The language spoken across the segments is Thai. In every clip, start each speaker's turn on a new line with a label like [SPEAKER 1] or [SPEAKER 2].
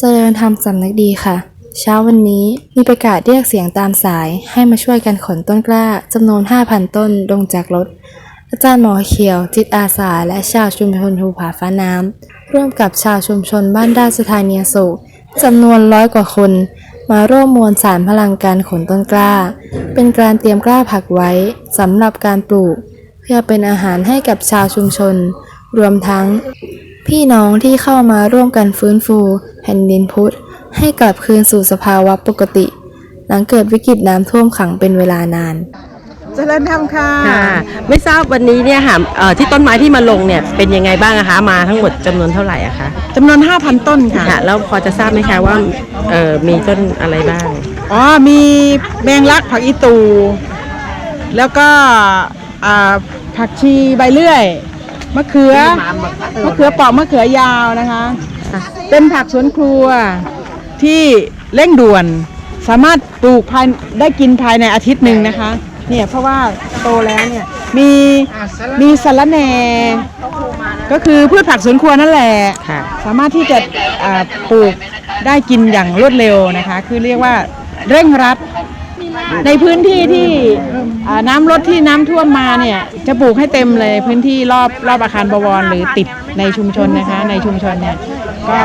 [SPEAKER 1] เจริญธรรมสำนึกดีค่ะ เช้าวันนี้มีประกาศเรียกเสียงตามสายให้มาช่วยกันขนต้นกล้าจำนวน 5,000 ต้นลงจากรถ อาจารย์หมอเขียว จิตอาสา และชาวชุมชนภูผาฟ้าน้ำร่วมกับชาวชุมชนบ้านด้าสถานีอโศกจำนวนร้อยกว่าคน มาร่วมมวลสารพลังการขนต้นกล้า เป็นการเตรียมกล้าผักไว้สำหรับการปลูก เพื่อเป็นอาหารให้กับชาวชุมชน รวมทั้ง พี่น้องที่เข้ามาร่วมกันฟื้นฟู แผ่นดินพุทธ ให้กลับคืนสู่สภาวะปกติ หลังเกิดวิกฤตน้ำท่วมขังเป็นเวลานาน
[SPEAKER 2] เจริญธรรมค่ะ
[SPEAKER 3] ค่ะ ไม่ทราบวันนี้เนี่ยค่ะเอ่อที่ต้นไม้ที่มาลงเนี่ยเป็นยังไงบ้างอะคะ มาทั้งหมดจำนวนเท่าไหร่อะคะ
[SPEAKER 2] จำนวน 5,000 ต้นค่ะ
[SPEAKER 3] ค่ะแล้วพอจะทราบไหมคะว่าเอ่อมีต้นอะไรบ้าง
[SPEAKER 2] อ๋อ มีแมงลักผักอีตู แล้วก็อ่าผักชีใบเลื่อย มะเขือมะเขือเปอกมะเขือยาวนะคะ เป็นผักสวนครัวที่เร่งด่วน สามารถปลูกภายได้กินภายในอาทิตย์หนึ่งนะคะ เนี่ยเพราะว่าโตแล้วเนี่ยมีมีสะระแหน่ก็คือพืชผักสวนครัวนั่นแหละ
[SPEAKER 3] ค่ะ
[SPEAKER 2] สามารถที่จะอ่าปลูกได้กินอย่างรวดเร็วนะคะ คือเรียกว่าเร่งรัดในพื้นที่ที่ อ่าน้ำลดที่น้ำท่วมมาเนี่ยจะปลูกให้เต็มเลยพื้นที่รอบรอบอาคารบวรหรือติดในชุมชนนะคะ ในชุมชนเนี่ยก็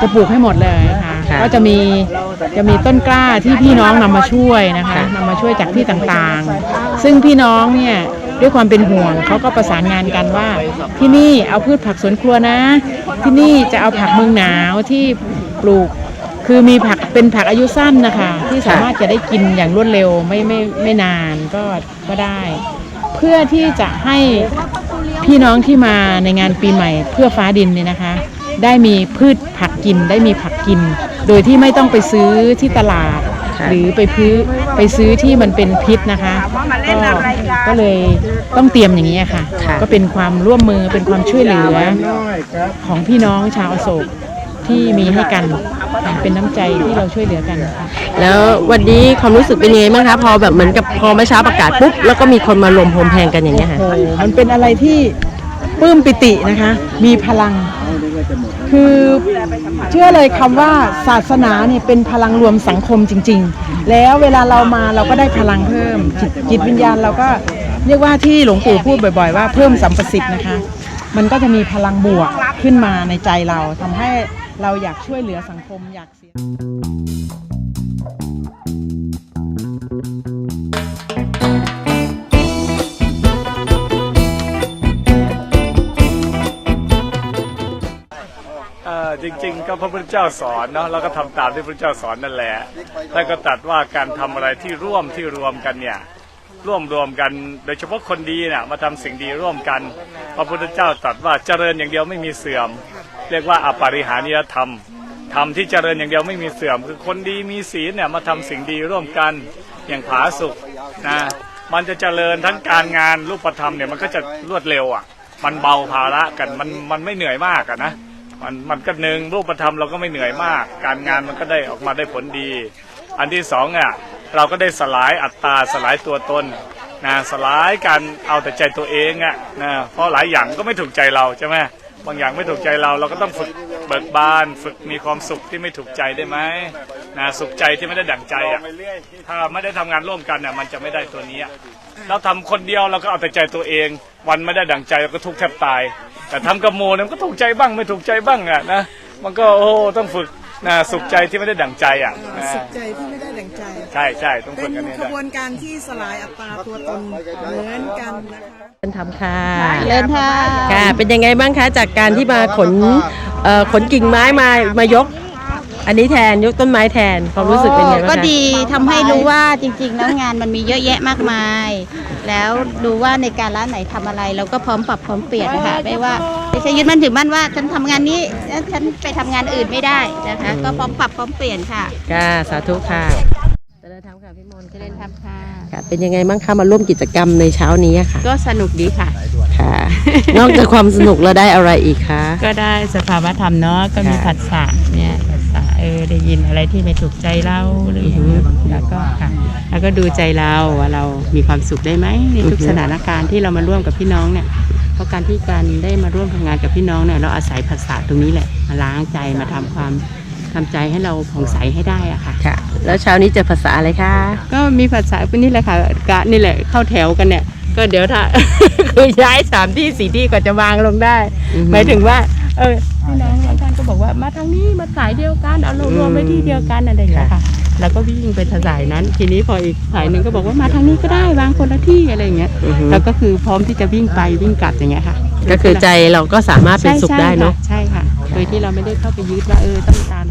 [SPEAKER 2] จะปลูกให้หมดเลยค่ะ
[SPEAKER 3] ค่ะ
[SPEAKER 2] ก็จะมีจะมีต้นกล้าที่พี่น้องนำมาช่วยนะคะ
[SPEAKER 3] ค่ะ
[SPEAKER 2] นำมาช่วยจากที่ต่างๆ ซึ่งพี่น้องเนี่ยด้วยความเป็นห่วงเขาก็ประสานงานกันว่า ที่นี่เอาพืชผักสวนครัวนะ ที่นี่จะเอาผักเมืองหนาวที่ปลูก คือมีผักเป็นผักอายุสั้นนะคะ ที่สามารถจะได้กินอย่างรวดเร็วไม่ไม่ไม่นานก็ก็ได้ เพื่อที่จะให้พี่น้องที่มาในงานปีใหม่เพื่อฟ้าดินเนี่ยนะคะ ได้มีพืชผักกินได้มีผักกิน โดยที่ไม่ต้องไปซื้อที่ตลาด
[SPEAKER 3] ค่ะ
[SPEAKER 2] หรือไปพื้ไปซื้อที่มันเป็นพิษนะคะก็ก็เลยต้องเตรียมอย่างนี้ยค่ะ
[SPEAKER 3] ค่ะ
[SPEAKER 2] ก็เป็นความร่วมมือเป็นความช่วยเหลือของพี่น้องชาวอโศกที่มีให้กัน เป็นน้ำใจที่เราช่วยเหลือกันค่ะ
[SPEAKER 3] แล้ววันนี้ความรู้สึกเป็นยังไงบ้างคะพอแบบเหมือนกับพอเมื่อเช้าประกาศปุ๊บแล้วก็มีคนมารวมโฮมแพงกันอย่างเงี้ยค่ะ
[SPEAKER 2] โอ้โหมันเป็นอะไรที่ปลื้มปิตินะคะ มีพลัง คือเชื่อเลยคำว่าศาสนาเนี่ยเป็นพลังรวมสังคมจริง ๆ แล้วเวลาเรามาเราก็ได้พลังเพิ่ม จิตจิตวิญญาณเราก็เรียกว่าที่หลวงปู่พูดบ่อย ๆ ว่าเพิ่มสัมประสิทธิ์นะคะ มันก็จะมีพลังบวกขึ้นมาในใจเราทำให้ เราอยากช่วยเหลือสังคมอยากเสีย
[SPEAKER 4] จริงๆ ก็พระพุทธเจ้าสอนเนาะเราก็ทำตามที่พระพุทธเจ้าสอนนั่นแหละท่านก็ตรัสว่าการทำอะไรที่ร่วมที่รวมกันเนี่ยร่วมรวมกัน โดยเฉพาะคนดีเนี่ยมาทำสิ่งดีร่วมกัน พระพุทธเจ้าตรัสว่าเจริญอย่างเดียวไม่มีเสื่อม เรียกว่าอปาริหานิยธรรมธรรมที่เจริญอย่างเดียวไม่มีเสื่อม คือคนดีมีศีลเนี่ยมาทำสิ่งดีร่วมกันอย่างผาสุกนะมันจะเจริญทั้งการงานรูปธรรมเนี่ยมันก็จะรวดเร็วอะ มันเบาภาระกันมันมันไม่เหนื่อยมากอะนะมันมันก็หนึ่งรูปธรรมเราก็ไม่เหนื่อยมาก การงานมันก็ได้ออกมาได้ผลดี อันที่สองอะเราก็ได้สลายอัตตาสลายตัวตนนะสลายการเอาแต่ใจตัวเองอะนะเพราะหลายอย่างก็ไม่ถูกใจเราใช่ไหม บางอย่างไม่ถูกใจเราเราก็ต้องฝึกเบิกบาน ฝึกมีความสุขที่ไม่ถูกใจได้ไหมนะสุขใจที่ไม่ได้ดั่งใจอะถ้าไม่ได้ทำงานร่วมกันเนี่ยมันจะไม่ได้ตัวนี้เราทำคนเดียวเราก็เอาแต่ใจตัวเอง วันไม่ได้ดั่งใจเราก็ทุกข์แทบตาย แต่ทำกับโมเนี่ยก็ถูกใจบ้างไม่ถูกใจบ้างอะนะมันก็โอ้ต้องฝึก นะสุขใจที่ไม่ได้ดั่งใจอะนะ
[SPEAKER 5] สุขใจที่ไม่ได้ดังใจ
[SPEAKER 4] ใช่ใช่ต้อง
[SPEAKER 5] เป็
[SPEAKER 4] ฝึ
[SPEAKER 5] น
[SPEAKER 4] กกันเนี่ย
[SPEAKER 5] ขบวนการที่สลายอัตราตัวตนเหมือนกันนะคะ
[SPEAKER 3] เป็นธรรมค่ะ
[SPEAKER 6] เลินค่ะ
[SPEAKER 3] ค่ะ เป็นยังไงบ้างคะ จากการที่มาขนเอ่อขนกิ่งไม้มามายก อันนี้แทนยกต้นไม้แทนความรู้สึกเป็นยังไงบ้างคะ
[SPEAKER 6] ก็ดีทำให้รู้ว่าจริง ๆ แล้วงานมันมีเยอะแยะมากมาย แล้วดูว่าในการร้านไหนทำอะไรเราก็พร้อมปรับพร้อมเปลี่ยนนะคะไม่ว่าไม่ใช่ยึดมั่นถือมั่นว่าฉันทำงานนี้แล้วฉันไปทำงานอื่นไม่ได้นะคะ ก็พร้อมปรับพร้อมเปลี่ยนค่ะ
[SPEAKER 3] ค่ะสาธุค่ะเจริญธรรมค่ะพี่มนต์
[SPEAKER 6] เจริญธรรมค่ะ
[SPEAKER 3] ค่ะเป็นยังไงบ้างคะมาร่วมกิจกรรมในเช้านี้อะค่ะ
[SPEAKER 7] ก็สนุกดีค่ะ
[SPEAKER 3] ค่ะ นอกจากความสนุกแล้วได้อะไรอีกคะ
[SPEAKER 7] ก็ได้สภาวะธรรมเนาะก็มี
[SPEAKER 3] ค่ะ
[SPEAKER 7] ผัสสะเนี่ยผัสสะ เออได้ยินอะไรที่ไม่ถูกใจเราหรืออย่างเงี้ยแล้วก็ค่ะแล้วก็ดูใจเราว่าเรามีความสุขได้ไหมในทุกสถานการณ์ที่เรามาร่วมกับพี่น้องเนี่ยเพราะการที่การได้มาร่วมทำงานกับพี่น้องเนี่ยเราอาศัยภาษาตรงนี้แหละมาล้างใจมาทำความทำใจให้เราผ่องใสให้ได้อะค่ะ
[SPEAKER 3] ค่ะ แล้วเช้านี้เจอภาษาอะไรคะ
[SPEAKER 7] ก็มีภาษาเป็นนี่แหละค่ะกะนี่แหละเข้าแถวกันเนี่ยก็เดี๋ยวถ้าคือย้ายสามที่สี่ที่ก็จะวางลงได้
[SPEAKER 3] อือฮึ
[SPEAKER 7] หมายถึงว่า เออ มาทางนี้มาสายเดียวกันเอารวมๆไปที่เดียวกันอะไรอย่างเงี้ยค่ะ แล้วก็วิ่งไปทางสายนั้น ทีนี้พออีกสายหนึ่งก็บอกว่ามาทางนี้ก็ได้วางคนละที่อะไรอย่างเงี้ย
[SPEAKER 3] อือฮึ
[SPEAKER 7] แล้วก็คือพร้อมที่จะวิ่งไปวิ่งกลับอย่างเงี้ยค่ะ
[SPEAKER 3] ก็คือใจเราก็สามารถเป็นสุขได้เนาะ
[SPEAKER 7] ใช่ค่ะใช่ค่ะโดยที่เราไม่ได้เข้าไปยึดว่าเออต้องตาม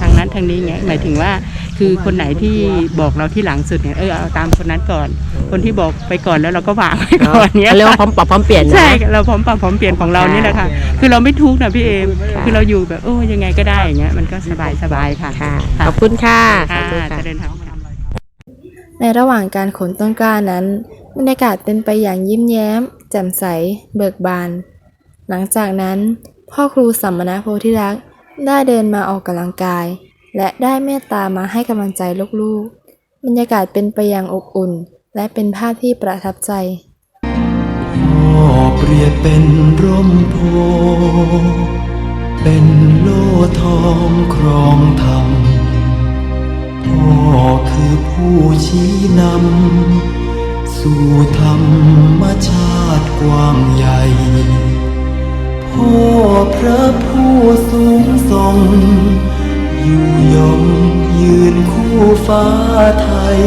[SPEAKER 7] ทางนั้นทางนี้อย่างเงี้ยหมายถึงว่า คือคนไหนที่บอกเราที่หลังสุดเนี่ยเออเอาตามคนนั้นก่อน คนที่บอกไปก่อนแล้วเราก็วางไว้ก่อนเนี้ย
[SPEAKER 3] เขาเรียกว่าพร้อมปรับพร้อมเปลี่ยนนะ
[SPEAKER 7] ใช่เราพร้อมปรับพร้อมเปลี่ยนของเรานี่แหละค่ะคือเราไม่ทุกข์นะพี่เอมคือเราอยู่แบบโอ้ยังไงก็ได้อย่างเงี้ยมันก็สบายสบายๆค่ะ
[SPEAKER 3] ค่ะขอบคุณค่ะสา
[SPEAKER 7] ค่ะ
[SPEAKER 3] ธุค่ะ
[SPEAKER 7] เจะเดินทางค่ะ
[SPEAKER 1] ในระหว่างการขนต้นกล้านั้นบรรยากาศเป็นไปอย่างยิ้มแย้ม แจ่มใส เบิกบาน หลังจากนั้น พ่อครูสัมมณโพธิรักษ์ได้เดินมาออกกำลังกาย และได้เมตตามาให้กำลังใจลูกๆ บรรยากาศเป็นไปอย่างอบอุ่น และเป็นภาพที่ประทับใจ
[SPEAKER 8] พ่อเปรียบเป็นร่มโพ เป็นโล่ทองครองธรรม พ่อคือผู้ชี้นำ สู่ธรรมชาติกว้างใหญ่ พ่อพระผู้สูงส่ง ยู่ยงยืนคู่ฟ้าไทย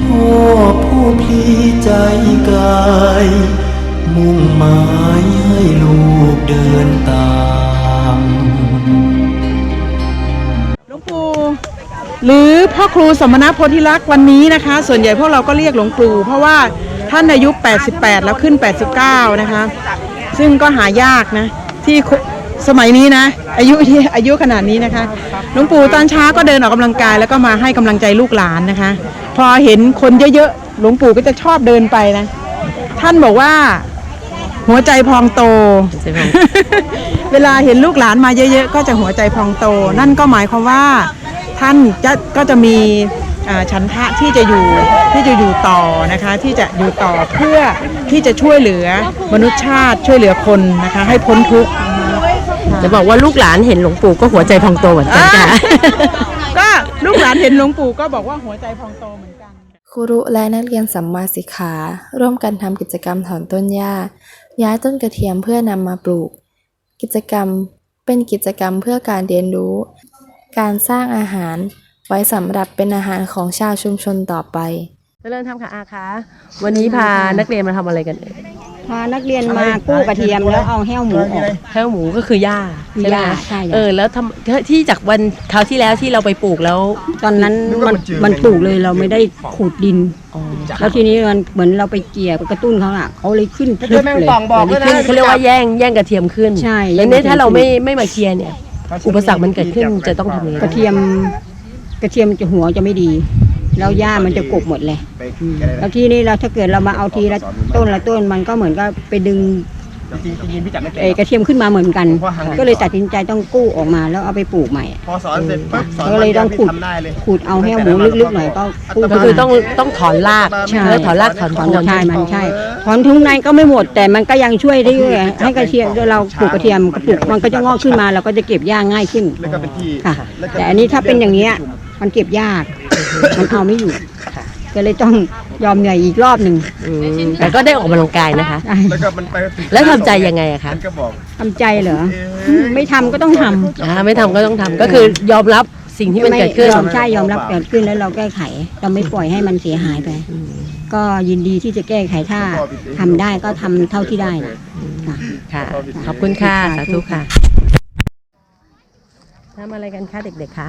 [SPEAKER 8] พ่อผู้พลีใจกาย มุ่งหมายให้ลูกเดินตาม
[SPEAKER 2] หลวงปู่หรือพ่อครูสมณโพธิลักษณ์วันนี้นะคะ ส่วนใหญ่พวกเราก็เรียกหลวงปู่เพราะว่าท่านอายุ 88 แล้วขึ้น 89 นะคะ ซึ่งก็หายากนะที่ สมัยนี้นะ อายุที่อายุขนาดนี้นะคะหลวงปู่ตอนเช้าก็เดินออกกำลังกายแล้วก็มาให้กำลังใจลูกหลานนะคะ พอเห็นคนเยอะๆหลวงปู่ก็จะชอบเดินไปนะ ท่านบอกว่าหัวใจพองโต
[SPEAKER 3] ใช่ไหม
[SPEAKER 2] เวลาเห็นลูกหลานมาเยอะๆ ก็จะหัวใจพองโต นั่นก็หมายความว่าท่านจะก็จะมีอ่าฉันทะที่จะอยู่ที่จะอยู่ต่อนะคะ ที่จะอยู่ต่อเพื่อที่จะช่วยเหลือมนุษยชาติช่วยเหลือคนนะคะ ให้พ้นทุกข์
[SPEAKER 3] จะบอกว่าลูกหลานเห็นหลวงปู่ก็หัวใจพองโตเหมือนกันค่ะ
[SPEAKER 2] ก็ลูกหลานเห็นหลวงปู่ก็บอกว่าหัวใจพองโตเหมือนกัน
[SPEAKER 1] ครูรุและนักเรียนสัมมาสิกขา ร่วมกันทำกิจกรรมถอนต้นหญ้า ย้ายต้นกระเทียมเพื่อนำมาปลูก กิจกรรมเป็นกิจกรรมเพื่อการเรียนรู้ การสร้างอาหารไว้สำหรับเป็นอาหารของชาวชุมชนต่อไป
[SPEAKER 3] เจริญธรรมค่ะอาคะวันนี้พานักเรียนมาทำอะไรกันเอ่ย
[SPEAKER 6] พานักเรียนมากู้กระเทียมแล้วเอาแห้วหมูออก
[SPEAKER 3] แค่หมูก็คือหญ้าใช่ไหม
[SPEAKER 6] หญ้า
[SPEAKER 3] คะ
[SPEAKER 6] ใช่ค่ะ
[SPEAKER 3] เออแล้วทำที่จากวันคราวที่แล้วที่เราไปปลูกแล้ว
[SPEAKER 6] ตอนนั้นมันมันปลูกเลยเราไม่ได้ขูดดินแล้วทีนี้มันเหมือนเราไปเกี่ยไปกระตุ้นเขาอะเขาเลยขึ้นพลึบเลย
[SPEAKER 3] ขึ้นเขาเรียกว่าแย่งแย่งกระเทียมขึ้น
[SPEAKER 6] ใช่
[SPEAKER 3] แล้วเนี่ย
[SPEAKER 6] แย่งกระเทียม
[SPEAKER 3] ถ้าเราไม่ไม่มาเคลียร์เนี่ย อุปสรรคมันเกิดขึ้นจะต้องทำยังไง
[SPEAKER 6] กระเทียมกระเทียมจะหัวจะไม่ดี แล้วหญ้ามันจะกบหมดเลยแล้วที่นี่เราถ้าเกิดเรามาเอาทีละต้นละต้นมันก็เหมือนก็ไปดึงเอ่อก ระเทียมขึ้นมาเหมือนกันก็เลยตัดสินใจต้องกู้ออกมาแล้วเอาไปปลูกใหม่
[SPEAKER 9] พอสอนเสร็จปุ๊บสอน
[SPEAKER 6] ก็เลยต้องขุด
[SPEAKER 9] ทำได้เลย
[SPEAKER 6] ขูดเอาแห้วหมูลึกๆหน่อยก็กู้
[SPEAKER 3] ก็
[SPEAKER 6] ขึ้น
[SPEAKER 3] คือ
[SPEAKER 6] มา
[SPEAKER 3] ต้องต้องถอนราก
[SPEAKER 6] ใช่
[SPEAKER 3] แล้วถอนรากถอน
[SPEAKER 6] ถอน
[SPEAKER 3] โคน
[SPEAKER 6] ใช่มันใช่ถอนทุ่งในก็ไม่หมดแต่มันก็ยังช่วยได้ให้กระเทียมเราปลูกกระเทียมกระปุกมันก็จะงอกขึ้นมาเราก็จะเก็บหญ้าง่ายขึ้น
[SPEAKER 9] แล้วก็เป็นที่
[SPEAKER 6] ค่ะ
[SPEAKER 9] แล้วก็
[SPEAKER 6] แต่อันนี้ถ้าเป็นอย่างเนี้ยมันเก็บยาก มันเอาไม่อยู่ก็เลยต้องยอมเหนื่อยอีกรอบหนึ่ง
[SPEAKER 3] อืมแต่ก็ได้ออกกำลังกายนะคะ
[SPEAKER 9] แล้วก็มันไปถึง
[SPEAKER 3] แล้วทำใจยังไงอะคะ
[SPEAKER 9] มันก็บอก
[SPEAKER 6] ทำใจเหรอไม่ทำก็ต้องทำ
[SPEAKER 3] อ่าไม่ทำก็ต้องทำก็คือยอมรับสิ่งที่มันเกิดขึ้น
[SPEAKER 6] ยอมใช่ยอมรับเกิดขึ้นแล้วเราแก้ไข เราไม่ปล่อยให้มันเสียหายไป ก็ยินดีที่จะแก้ไขถ้าทำได้ก็ทำเท่าที่ได้นะ ค่ะ
[SPEAKER 3] ค่ะขอบคุณค่ะ สาธุค่ะทำอะไรกันคะเด็กๆคะ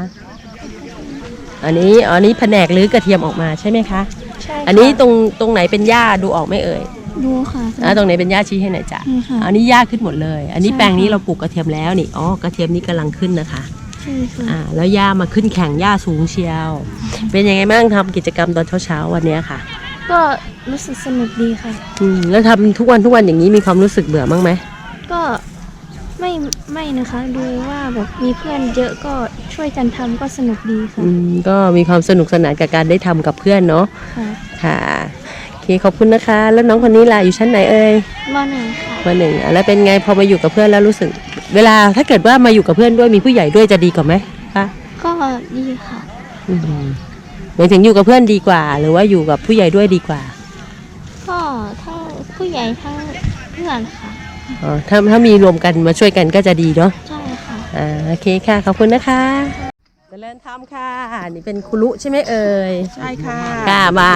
[SPEAKER 3] อันนี้อันนี้แผนกหรือกระเทียมออกมาใช่ไหมคะ
[SPEAKER 10] ใช่
[SPEAKER 3] อันนี้ตรงตรงไหนเป็นหญ้าดูออกไหมเอ่ย
[SPEAKER 10] ดูค่ะ
[SPEAKER 3] อ่าตรงไหนเป็นหญ้าชี้ให้หน่อยจ้ะ
[SPEAKER 10] นี่ค่ะ
[SPEAKER 3] อันนี้หญ้าขึ้นหมดเลย อันนี้
[SPEAKER 10] ใช่
[SPEAKER 3] แปลงนี้
[SPEAKER 10] ค่ะ
[SPEAKER 3] เราปลูกกระเทียมแล้วนี่อ๋อกระเทียมนี้กำลังขึ้นนะคะ
[SPEAKER 10] ใช่ค่ะ
[SPEAKER 3] อ่าแล้วหญ้ามาขึ้นแข่งหญ้าสูงเชียว เป็นยังไงบ้างทำกิจกรรมตอนเช้าๆวันเนี้ยค่ะ
[SPEAKER 10] ก็รู้สึกสนุกดีค่ะ
[SPEAKER 3] อืมแล้วทำทุกวันทุกวันอย่างนี้มีความรู้สึกเบื่อบ้างไหม
[SPEAKER 10] ก็ ไม่ไม่นะคะ ดูว่าแบบมีเพื่อนเยอะก็ช่วยกันทำก็สนุกดีค่ะ
[SPEAKER 3] อืมก็มีความสนุกสนานกับการได้ทำกับเพื่อนเนาะ
[SPEAKER 10] ค่ะ
[SPEAKER 3] ค่ะโอเคขอบคุณนะคะ แล้วน้องคนนี้ล่ะอยู่ชั้นไหนเอ่ย
[SPEAKER 10] มหนึ่งค่ะ
[SPEAKER 3] มาหนึ่งอะแล้วเป็นไงพอมาอยู่กับเพื่อนแล้วรู้สึก เวลาถ้าเกิดว่ามาอยู่กับเพื่อนด้วยมีผู้ใหญ่ด้วยจะดีกว่าไหมคะ
[SPEAKER 10] ก็ดีค่ะ
[SPEAKER 3] อืมหมายถึงอยู่กับเพื่อนดีกว่า หรือว่าอยู่กับผู้ใหญ่ด้วยดีกว่า
[SPEAKER 10] ก็ทั้งผู้ใหญ่ทั้งเพื่อนค่ะ
[SPEAKER 3] อ๋อถ้าถ้ามีรวมกันมาช่วยกันก็จะดีเนาะ
[SPEAKER 10] ใช่ค่ะ
[SPEAKER 3] อ่าโอเคค่ะขอบคุณนะคะเจริญธรรมค่ะนี่เป็นครูรุใช่ไหมเอ่ย
[SPEAKER 5] ใช่ค่ะ
[SPEAKER 3] ค่ะมา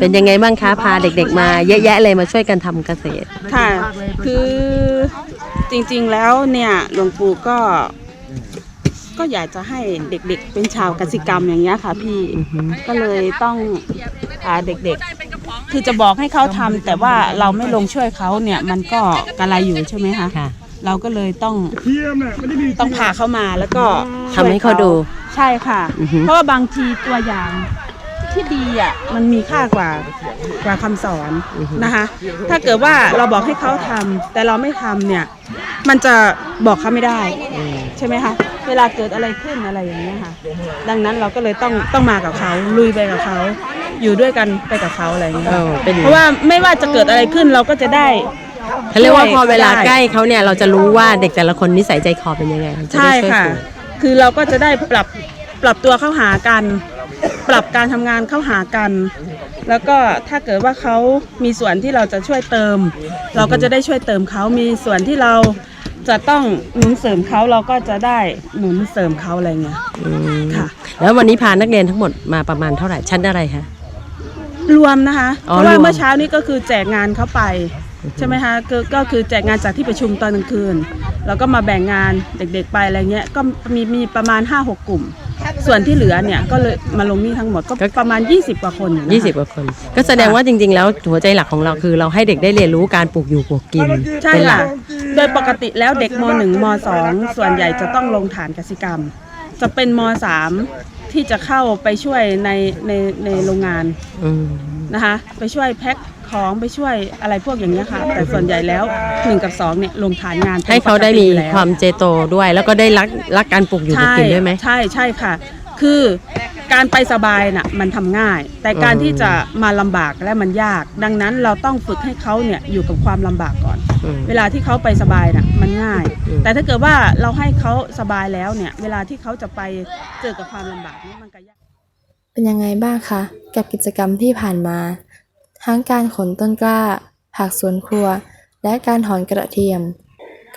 [SPEAKER 3] เป็นยังไงบ้างคะพาเด็กๆ มาเยอะแยะเลยมาช่วยกันทำเกษตร
[SPEAKER 11] ค่ะ คือจริงๆแล้วเนี่ยหลวงปู่ก็ ก็อยากจะให้เด็กๆ เป็นชาวกสิกรรมอย่างเงี้ยค่ะพี่ก็เลยต้องพาเด็กๆ คือจะบอกให้เขาทำแต่ว่าเราไม่ลงช่วยเขาเนี่ยมันก็กระไรอยู่ใช่ไหมคะ
[SPEAKER 3] ค่ะ
[SPEAKER 11] เราก็เลยต้องต้องพาเขามาแล้วก็
[SPEAKER 3] ทำให้เขาดู
[SPEAKER 11] ใช่ค่ะ
[SPEAKER 3] อือฮึ
[SPEAKER 11] เพราะว่าบางทีตัวอย่างที่ดีอะมันมีค่ากว่ากว่าคำสอนนะคะ ถ้าเกิดว่าเราบอกให้เขาทำแต่เราไม่ทำเนี่ย มันจะบอกเขาไม่ได้ ใช่ไหมคะ เวลาเกิดอะไรขึ้นอะไรอย่างเงี้ยค่ะ ดังนั้นเราก็เลยต้องต้องมากับเขาลุยไปกับเขา อยู่ด้วยกันไปกับเขาอะไรอย่างเงี้ย
[SPEAKER 3] เออเป็น
[SPEAKER 11] เพราะว่าไม่ว่าจะเกิดอะไรขึ้นเราก็จะได้
[SPEAKER 3] เขาเรียกว่าพอเวลา
[SPEAKER 11] ได้
[SPEAKER 3] ใกล้เขาเนี่ยเราจะรู้ว่าเด็กแต่ละคนนิสัยใจคอเป็นยังไงจ
[SPEAKER 11] ใช่
[SPEAKER 3] ได้วย
[SPEAKER 11] ค่ะ
[SPEAKER 3] ฝึก
[SPEAKER 11] คือเราก็จะได้ปรับปรับตัวเข้าหากัน ปรับการทำงานเข้าหากัน แล้วก็ถ้าเกิดว่าเขามีส่วนที่เราจะช่วยเติม เราก็จะได้ช่วยเติมเขามีส่วนที่เราจะต้องหนุนเสริมเขาเราก็จะได้หนุนเสริมเขาอะไรเงี้ย
[SPEAKER 3] อืม
[SPEAKER 11] ค่ะ
[SPEAKER 3] แล้ววันนี้พานักเรียนทั้งหมดมาประมาณเท่าไหร่ชั้นอะไรคะ
[SPEAKER 11] รวมนะคะ
[SPEAKER 3] อ๋อ
[SPEAKER 11] เพราะว่าร
[SPEAKER 3] วม
[SPEAKER 11] เมื่อเช้านี้ก็คือแจกงานเข้าไปใช่ไหมคะก็ก็คือแจกงานจากที่ประชุมตอนกลางคืนแล้วก็มาแบ่งงานเด็กๆไปอะไรเงี้ยก็มีมีประมาณ 5-6 กลุ่ม ส่วนที่เหลือเนี่ยก็เลยมาลงนี่ทั้งหมดก็ประมาณ 20 กว่าคนอยู่นะคะ
[SPEAKER 3] ยี่สิบกว่าคน ก็แสดงว่าจริง ๆ แล้วหัวใจหลักของเราคือเราให้เด็กได้เรียนรู้การปลูกอยู่ปลูกกิน
[SPEAKER 11] ใช่
[SPEAKER 3] เป็นหลั
[SPEAKER 11] ค่ะ
[SPEAKER 3] ก
[SPEAKER 11] โดยปกติแล้วเด็กม .1 ม .2 ส่วนใหญ่จะต้องลงฐานกสิกรรม จะเป็นม .3 ที่จะเข้าไปช่วยในในในโรงงาน
[SPEAKER 3] อืม
[SPEAKER 11] นะคะ ไปช่วยแพ็คของไปช่วยอะไรพวกอย่างเงี้ยค่ะ แต่ส่วนใหญ่แล้ว1กับ2เนี่ยลงฐานงานป็น
[SPEAKER 3] ให้เขาได้มี
[SPEAKER 11] ปกติอยู่แล้ว
[SPEAKER 3] ความเจโตด้วย แล้วก็ได้รักรักการปลูกอยู่ปลูกกินด้วยไหม
[SPEAKER 11] ใช่ใช่ค่ะ คือ การไปสบายน่ะมันทำง่าย แต่การ
[SPEAKER 3] อืม
[SPEAKER 11] ที่จะมาลำบากและมันยาก ดังนั้นเราต้องฝึกให้เขาเนี่ยอยู่กับความลำบากก่อน
[SPEAKER 3] อืม
[SPEAKER 11] เวลาที่เขาไปสบายน่ะมันง่าย
[SPEAKER 3] อืม
[SPEAKER 11] แต่ถ้าเกิดว่าเราให้เขาสบายแล้วเนี่ย เวลาที่เขาจะไปเจอกับความลำบากเนี่ยมันก็ยาก
[SPEAKER 1] เป็นยังไงบ้างคะ กับกิจกรรมที่ผ่านมา ทั้งการขนต้นกล้า ผักสวนครัว และการถอนกระเทียม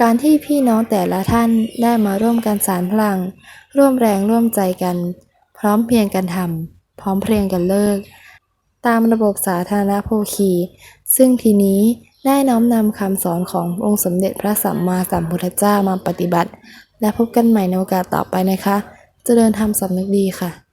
[SPEAKER 1] การที่พี่น้องแต่ละท่านได้มาร่วมกันสารพลัง ร่วมแรงร่วมใจกัน พร้อมเพรียงกันทำพร้อมเพรียงกันเลิก ตามระบบสาธารณโภคี ซึ่งทีนี้ได้น้อมนำคำสอนขององค์สมเด็จพระสัมมาสัมพุทธเจ้ามาปฏิบัติ และพบกันใหม่ในโอกาสต่อไปนะคะ เจริญธรรมสำนึกดีค่ะ